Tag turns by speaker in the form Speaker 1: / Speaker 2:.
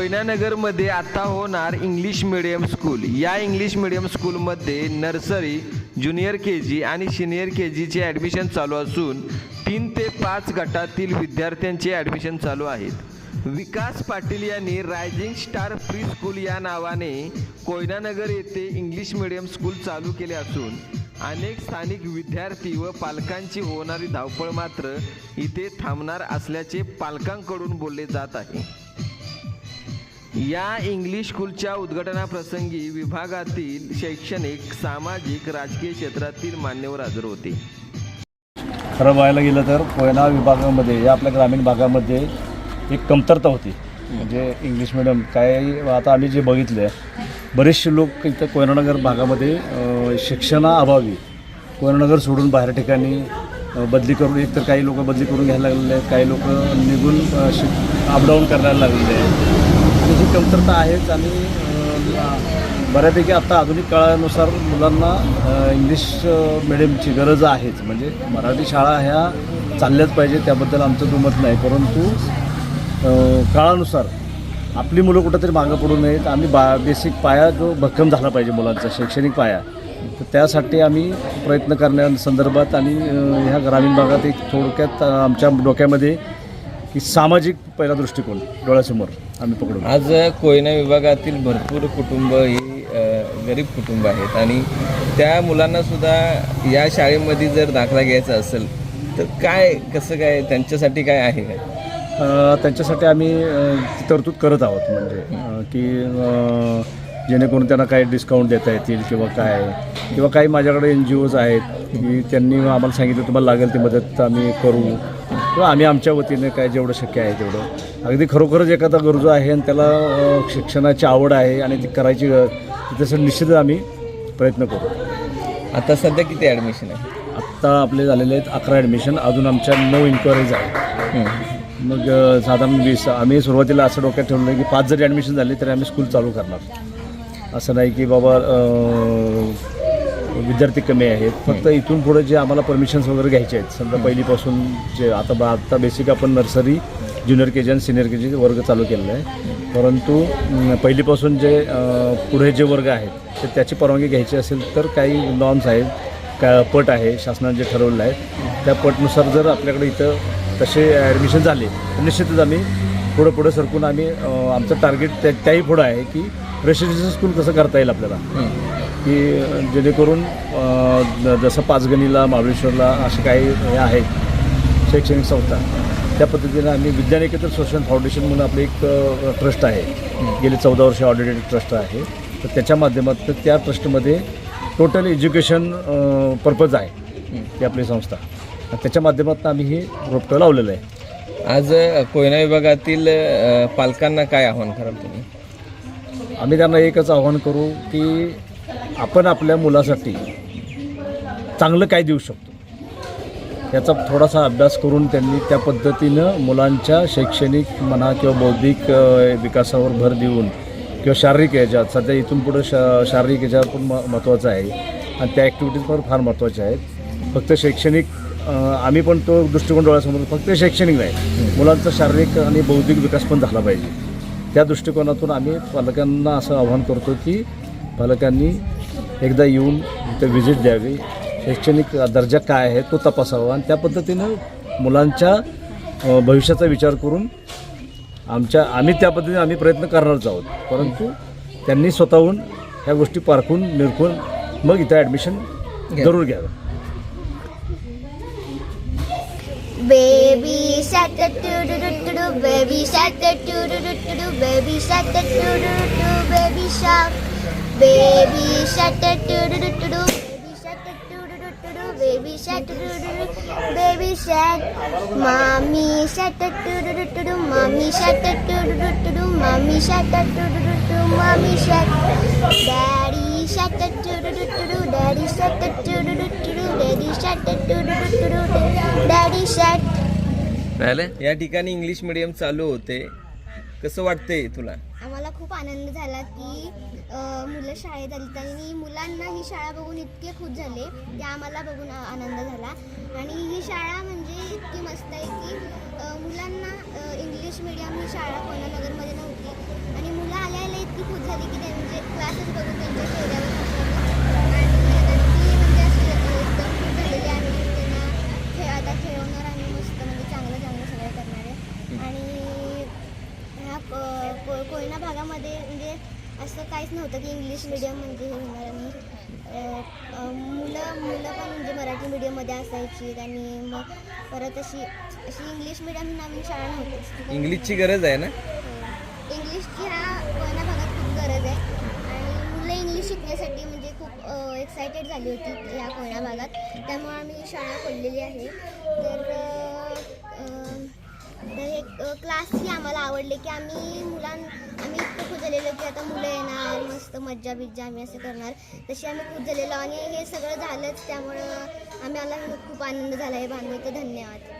Speaker 1: कोयनानगरमध्ये आता होणार English medium school. या इंग्लिश मिडियम स्कूलमध्ये नर्सरी ज्युनियर के जी आणि सिनियर के जीचे ॲडमिशन चालू असून तीन ते पाच गटातील विद्यार्थ्यांचे ॲडमिशन चालू आहेत. विकास पाटील यांनी रायझिंग स्टार प्री स्कूल या नावाने कोयनानगर येथे इंग्लिश मिडियम स्कूल चालू केले असून अनेक स्थानिक विद्यार्थी व पालकांची होणारी धावपळ मात्र इथे थांबणार असल्याचे पालकांकडून बोलले जात आहे. या इंग्लिश स्कूलच्या उद्घाटनाप्रसंगी विभागातील शैक्षणिक सामाजिक राजकीय क्षेत्रातील मान्यवर हजर होते.
Speaker 2: खरं पाहायला गेलं तर कोयना विभागामध्ये या आपल्या ग्रामीण भागामध्ये एक कमतरता होती. म्हणजे इंग्लिश मिडियम काय आता आम्ही जे बघितलं आहे बरेचसे लोक इथं कोयनानगर भागामध्ये शिक्षणाअभावी कोयनानगर सोडून बाहेर ठिकाणी बदली करून एक तर काही लोक बदली करून घ्यायला लागलेले आहेत काही लोक निघून शिक अपडाऊन करायला लागलेले आहेत. कमतरता आहेच आणि बऱ्यापैकी आता आधुनिक काळानुसार मुलांना इंग्लिश मिडियमची गरज आहेच. म्हणजे मराठी शाळा ह्या चालल्याच पाहिजे त्याबद्दल आमचं दुमत नाही. परंतु काळानुसार आपली मुलं कुठंतरी मागं पडू नयेत. आम्ही बा बेसिक पाया जो भक्कम झाला पाहिजे मुलांचा शैक्षणिक पाया. तर त्यासाठी आम्ही प्रयत्न करण्यासंदर्भात आणि ह्या ग्रामीण भागात एक थोडक्यात आमच्या डोक्यामध्ये की सामाजिक पहिला दृष्टिकोन डोळ्यासमोर. आम्ही पकडू
Speaker 3: आज कोयना विभागातील भरपूर कुटुंब ही गरीब कुटुंब आहेत आणि त्या मुलांना सुद्धा या शाळेमध्ये जर दाखला घ्यायचा असेल तर काय कसं काय त्यांच्यासाठी काय आहे काय?
Speaker 2: त्यांच्यासाठी आम्ही तरतूद करत आहोत म्हणजे की जेणेकरून त्यांना काही डिस्काउंट देता येतील किंवा काय. किंवा काही माझ्याकडे एन जी ओज आहेत की त्यांनी आम्हाला सांगितलं तुम्हाला लागेल ती मदत आम्ही करू. किंवा आम्ही आमच्या वतीने काय जेवढं शक्य आहे तेवढं. अगदी खरोखरच एखादा गरजू आहे आणि त्याला शिक्षणाची आवड आहे आणि ती करायची तसं निश्चितच आम्ही प्रयत्न करू.
Speaker 3: आता सध्या किती ॲडमिशन आहे?
Speaker 2: आत्ता आपले झालेले आहेत अकरा ॲडमिशन अजून आमच्या नऊ इन्क्वायरीज आहेत. मग साधारण वीस. आम्ही सुरुवातीला असं डोक्यात ठेवलं की पाच जरी ॲडमिशन झाली तरी आम्ही स्कूल चालू करणार. असं नाही की बाबा विद्यार्थी कमी आहेत. फक्त इथून पुढे जे आम्हाला परमिशन्स वगैरे घ्यायचे आहेत समजा पहिलीपासून जे आता बा आता बेसिक आपण नर्सरी ज्युनियर के जी आणि सिनियर के जी वर्ग चालू केलेला आहे. परंतु पहिलीपासून जे पुढे जे वर्ग आहेत तर त्याची परवानगी घ्यायची असेल तर काही नॉर्म्स आहेत का पट आहे शासनाने जे ठरवलेलं आहे त्या पटनुसार जर आपल्याकडे इथं तसे ॲडमिशन झाले तर निश्चितच आम्ही पुढं पुढं सरकून आम्ही आमचं टार्गेट त्या त्याही पुढं आहे की रेसिडेन्शियल स्कूल कसं करता येईल आपल्याला. की जेणेकरून जसं पाचगणीला महाबळेश्वरला असे काही हे आहेत शैक्षणिक संस्था त्या पद्धतीनं आम्ही विज्ञानिकेतर सोशल फाउंडेशन म्हणून आपलं एक ट्रस्ट आहे. गेली चौदा वर्ष ऑडिटेड ट्रस्ट आहे. तर त्याच्या माध्यमातून त्या ट्रस्टमध्ये टोटल एज्युकेशन पर्पज आहे ती आपली संस्था. त्याच्या माध्यमातून आम्ही हे रोपटं लावलेलं आहे.
Speaker 3: आज कोयना विभागातील पालकांना काय आव्हान कराल तुम्ही?
Speaker 2: आम्ही त्यांना एकच आव्हान करू की आपण आपल्या मुलासाठी चांगलं काय देऊ शकतो? याचा थोडासा अभ्यास करून त्यांनी त्या पद्धतीनं मुलांच्या शैक्षणिक म्हणा किंवा बौद्धिक विकासावर भर देऊन किंवा शारीरिक याच्यात सध्या इथून पुढं शा शारीरिक याच्यावर पण म महत्त्वाचं आहे. आणि त्या ॲक्टिव्हिटीज पण फार महत्त्वाच्या आहेत. फक्त शैक्षणिक आम्ही पण तो दृष्टिकोन डोळ्यासमोर फक्त शैक्षणिक नाही. मुलांचा शारीरिक आणि बौद्धिक विकास पण झाला पाहिजे. त्या दृष्टिकोनातून आम्ही पालकांना असं आव्हान करतो की पालकांनी एकदा येऊन इथं व्हिजिट द्यावी शैक्षणिक दर्जा काय आहे तो तपासावा. आणि त्या पद्धतीनं मुलांच्या भविष्याचा विचार करून आमच्या आम्ही त्या पद्धतीने आम्ही प्रयत्न करणारच आहोत. परंतु त्यांनी स्वतःहून ह्या गोष्टी पारखून निरखून मग इथं ॲडमिशन जरूर घ्यावं.
Speaker 4: Baby shark doo doo doo baby shark doo doo doo baby shark doo doo doo, baby shark, baby shark a doo doo doo doo doo, baby shark a doo doo doo doo doo, baby shark a doo doo doo, baby shark, mommy shark a doo doo doo doo doo, mommy shark a doo doo doo doo doo, mommy shark a doo doo doo doo, mommy shark, daddy shark a doo doo doo doo doo, daddy shark a doo doo doo doo doo, daddy shark a doo doo doo doo doo, daddy shark.
Speaker 3: या ठिकाणी English medium चालू होते कसं वाटतंय तुला?
Speaker 4: आम्हाला खूप आनंद झाला की अ, मुलं शाळेत आली. आणि मुलांना ही शाळा बघून इतके खुश झाले की आम्हाला बघून आ- आनंद झाला. आणि ही शाळा म्हणजे इतकी मस्त आहे की अ, मुलांना इंग्लिश मिडियम ही शाळा कोणानगरमध्ये नव्हती हसत बघून त्यांच्या चेहऱ्यावर हसवलं आणि ती म्हणजे अशी एकदम खुश झालेली आहे की त्यांना खेळ आता खेळवणार आणि मस्त म्हणजे चांगलं चांगलं सगळं करणार आहे आणि ह्या क- को- कोयना भागामध्ये म्हणजे असं काहीच नव्हतं की इंग्लिश मिडियम म्हणजे हे होणार आणि मुलं मुलं पण म्हणजे मराठी मिडियममध्ये असायची आणि मग परत अशी अशी इंग्लिश मिडियम ही नवीन शाळा नव्हतीच.
Speaker 3: इंग्लिशची गरज आहे ना?
Speaker 4: इंग्लिशची ह्या कोयना भागात खूप गरज आहे. आणि मुलं इंग्लिश शिकण्यासाठी म्हणजे खूप एक्सायटेड झाली होती ह्या कोयना भागात त्यामुळे आम्ही शाळा खोललेली आहे. तर तर हे क्लासही आम्हाला आवडले की आम्ही मुलां झालेलं इतकं की आता मुलं येणार मस्त मज्जा बिज्जा आम्ही असं करणार. तशी आम्ही खूप झालेलो आणि हे सगळं झालंच त्यामुळं आम्हाला खूप आनंद झाला. आहे बांधव तर धन्यवाद.